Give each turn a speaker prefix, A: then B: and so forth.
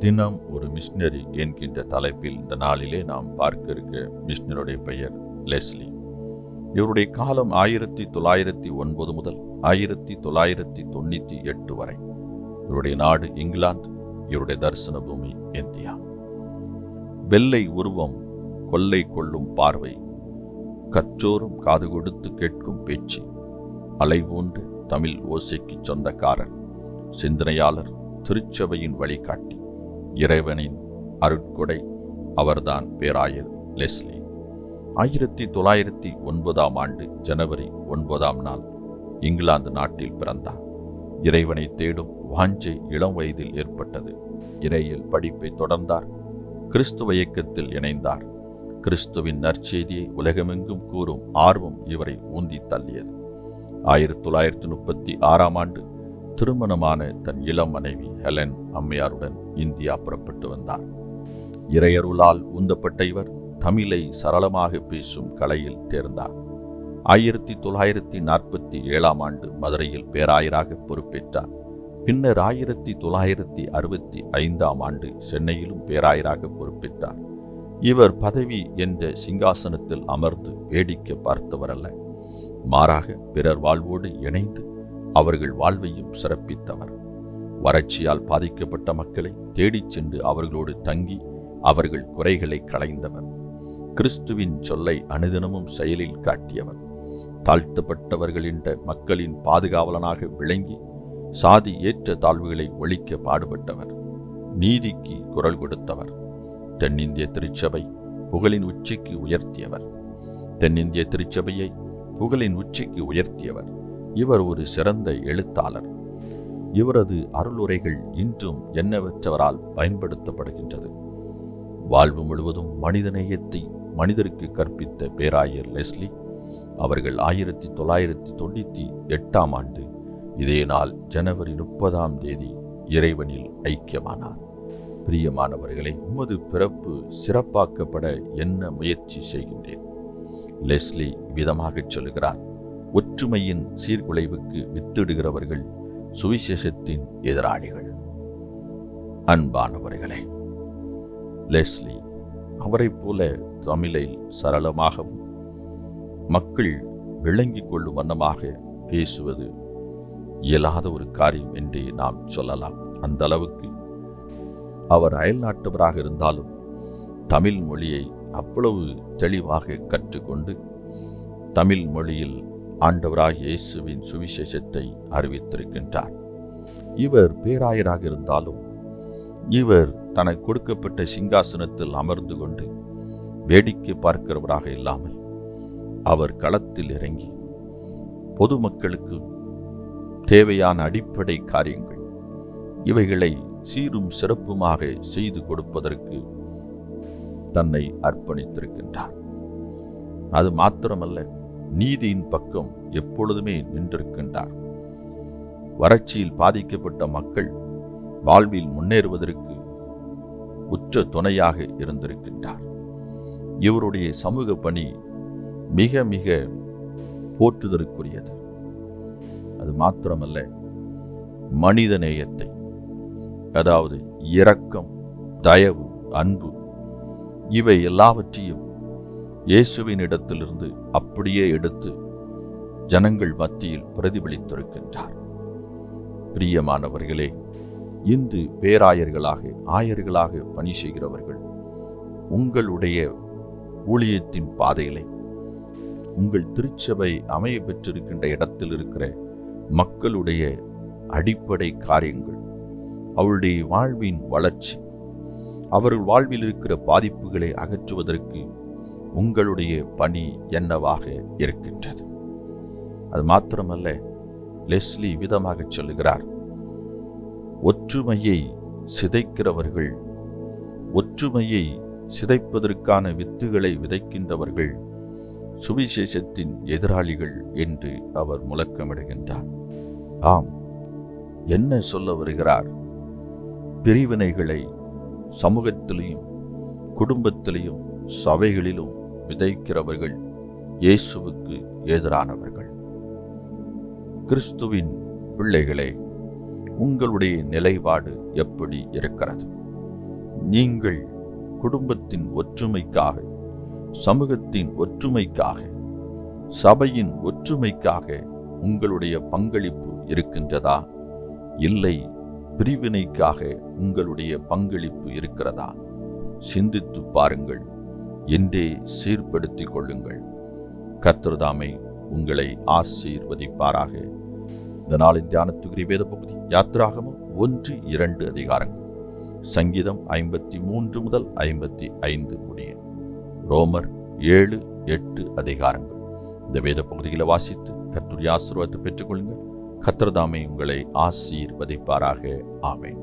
A: தினம் ஒரு மிஷினரி என்கின்ற தலைப்பில் இந்த நாளிலே நாம் பார்க்க இருக்க மிஷினருடைய பெயர் லெஸ்லி இவருடைய காலம் ஆயிரத்தி தொள்ளாயிரத்தி ஒன்பது முதல் ஆயிரத்தி தொள்ளாயிரத்தி தொண்ணூற்றி எட்டு வரை. இவருடைய நாடு இங்கிலாந்து இவருடைய தரிசன பூமி இந்தியா. வெள்ளை உருவம் கொள்ளை கொள்ளும் பார்வை கற்றோரும் காது கொடுத்து கேட்கும் பேச்சு அலைபோன்று தமிழ் ஓசைக்கு சொந்தக்காரர் சிந்தனையாளர் திருச்சபையின் வழிகாட்டி இறைவனின் அருட்கொடை அவர்தான் பேராயர் லெஸ்லி. ஆயிரத்தி தொள்ளாயிரத்தி ஒன்பதாம் ஆண்டு ஜனவரி ஒன்பதாம் நாள் இங்கிலாந்து நாட்டில் பிறந்தார் இறைவனை தேடும் வாஞ்சை இளம் வயதில் ஏற்பட்டது. இறையில் படிப்பை தொடர்ந்தார். கிறிஸ்துவ இயக்கத்தில் இணைந்தார். கிறிஸ்துவின் நற்செய்தியை உலகமெங்கும் கூறும் ஆர்வம் இவரை ஊந்தி தள்ளியது. ஆயிரத்தி தொள்ளாயிரத்தி முப்பத்தி ஆறாம் ஆண்டு திருமணமான தன் இளம் மனைவி ஹெலன் அம்மையாருடன் இந்தியா புறப்பட்டு வந்தார். இறையருளால் உந்தப்பட்ட இவர் தமிழை சரளமாக பேசும் கலையில் தேர்ந்தார். ஆயிரத்தி தொள்ளாயிரத்தி நாற்பத்தி ஏழாம் ஆண்டு மதுரையில் பேராயராக பொறுப்பேற்றார். பின்னர் ஆயிரத்தி தொள்ளாயிரத்தி அறுபத்தி ஐந்தாம் ஆண்டு சென்னையிலும் பேராயராக பொறுப்பேற்றார். இவர் பதவி என்ற சிங்காசனத்தில் அமர்ந்து வேடிக்கை பார்த்தவரல்ல. மாறாக பிறர் வாழ்வோடு இணைந்து அவர்கள் வாழ்வையும் சிறப்பித்தவர். வறட்சியால் பாதிக்கப்பட்ட மக்களை தேடிச் சென்று அவர்களோடு தங்கி அவர்கள் குறைகளை களைந்தவர். கிறிஸ்துவின் சொல்லை அனுதினமும் செயலில் காட்டியவர். தாழ்த்தப்பட்டவர்கள் என்ற மக்களின் பாதுகாவலனாக விளங்கி சாதி ஏற்ற தாழ்வுகளை ஒழிக்க பாடுபட்டவர். நீதிக்கு குரல் கொடுத்தவர். தென்னிந்திய திருச்சபை புகழின் உச்சிக்கு உயர்த்தியவர். தென்னிந்திய திருச்சபையை புகழின் உச்சிக்கு உயர்த்தியவர். இவர் ஒரு சிறந்த எழுத்தாளர். இவரது அருளுரைகள் இன்றும் எண்ணவற்றவரால் பயன்படுத்தப்படுகின்றது. வாழ்வு முழுவதும் மனிதநேயத்தை மனிதருக்கு கற்பித்த பேராயர் லெஸ்லி அவர்கள் ஆயிரத்தி தொள்ளாயிரத்தி தொண்ணூற்றி எட்டாம் ஆண்டு இதே நாள் ஜனவரி முப்பதாம் தேதி இறைவனில் ஐக்கியமானார். பிரியமானவர்களை உமது பிறப்பு சிறப்பாக்கப்பட என்ன முயற்சி செய்கின்றேன் லெஸ்லி விதமாகச் சொல்கிறார் ஒற்றுமையின் சீர்குலைவுக்கு வித்திடுகிறவர்கள் சுவிசேஷத்தின் எதிராளிகள். அன்பானவர்களே லெஸ்லி அவரைப் போல தமிழை சரளமாகவும் மக்கள் விளங்கிக் கொள்ளும் வண்ணமாக பேசுவது இயலாத ஒரு காரியம் என்றே நாம் சொல்லலாம். அந்த அளவுக்கு அவர் அயல்நாட்டவராக இருந்தாலும் தமிழ் மொழியை அவ்வளவு தெளிவாக கற்றுக்கொண்டு தமிழ் மொழியில் ஆண்டவராக இயேசுவின் சுவிசேஷத்தை அறிவித்திருக்கின்றார். இவர் பேராயராக இருந்தாலும் இவர் தனக்கு கொடுக்கப்பட்ட சிங்காசனத்தில் அமர்ந்து கொண்டு வேடிக்கை பார்க்கிறவராக இல்லாமல் அவர் களத்தில் இறங்கி பொதுமக்களுக்கு தேவையான அடிப்படை காரியங்கள் இவைகளை சீரும் சிறப்புமாக செய்து கொடுப்பதற்கு தன்னை அர்ப்பணித்திருக்கின்றார். அது மாத்திரமல்ல நீதியின் பக்கம் எப்பொழுதுமே நின்றிருக்கின்றார். வறட்சியில் பாதிக்கப்பட்ட மக்கள் வாழ்வில் முன்னேறுவதற்கு உற்ற துணையாக இருந்திருக்கின்றார். இவருடைய சமூக பணி மிக மிக போற்றுதலுக்குரியது. அது மாத்திரமல்ல மனித நேயத்தை அதாவது இரக்கம் தயவு அன்பு இவை எல்லாவற்றையும் இயேசுவின் இடத்திலிருந்து அப்படியே எடுத்து ஜனங்கள் மத்தியில் பிரதிபலித்திருக்கின்றார். பிரியமானவர்களே இன்று பேராயர்களாக ஆயர்களாக பணி செய்கிறவர்கள் உங்களுடைய ஊழியத்தின் பாதையிலே உங்கள் திருச்சபை அமைய பெற்றிருக்கின்ற இடத்தில் இருக்கிற மக்களுடைய அடிப்படை காரியங்கள் அவருடைய வாழ்வின் வளர்ச்சி அவர்கள் வாழ்வில் இருக்கிற பாதிப்புகளை அகற்றுவதற்கு உங்களுடைய பணி என்னவாக இருக்கின்றது? அது மாத்திரமல்ல லெஸ்லி விதமாக சொல்லுகிறார். ஒற்றுமையை சிதைக்கிறவர்கள் ஒற்றுமையை சிதைப்பதற்கான வித்துகளை விதைக்கின்றவர்கள் சுவிசேஷத்தின் எதிராளிகள் என்று அவர் முழக்கமிடுகின்றார். ஆம் என்ன சொல்ல வருகிறார்? பிரிவினைகளை சமூகத்திலையும் குடும்பத்திலையும் சபைகளிலும் விதைக்கிறவர்கள் இயேசுவுக்கு எதிரானவர்கள். கிறிஸ்துவின் பிள்ளைகளே உங்களுடைய நிலைப்பாடு எப்படி இருக்கிறது? நீங்கள் குடும்பத்தின் ஒற்றுமைக்காக சமூகத்தின் ஒற்றுமைக்காக சபையின் ஒற்றுமைக்காக உங்களுடைய பங்களிப்பு இருக்கின்றதா? இல்லை பிரிவினைக்காக உங்களுடைய பங்களிப்பு இருக்கிறதா? சிந்தித்து பாருங்கள். என்றே சீர்படுத்திக் கொள்ளுங்கள். கர்த்தர்தாமே உங்களை ஆசீர்வதிப்பாராக. இந்த நாளின் தியானத்துக்குரிய வேத பகுதி யாத்திராகமும் ஒன்று இரண்டு அதிகாரங்கள். சங்கீதம் ஐம்பத்தி மூன்று முதல் ஐம்பத்தி ஐந்து முடிய. ரோமர் ஏழு எட்டு அதிகாரங்கள். இந்த வேத பகுதிகளை வாசித்து கத்துரிய ஆசீர்வாதத்தை பெற்றுக்கொள்ளுங்கள். கத்திரதாமை உங்களை ஆசீர்வதிப்பாராக. ஆவேன்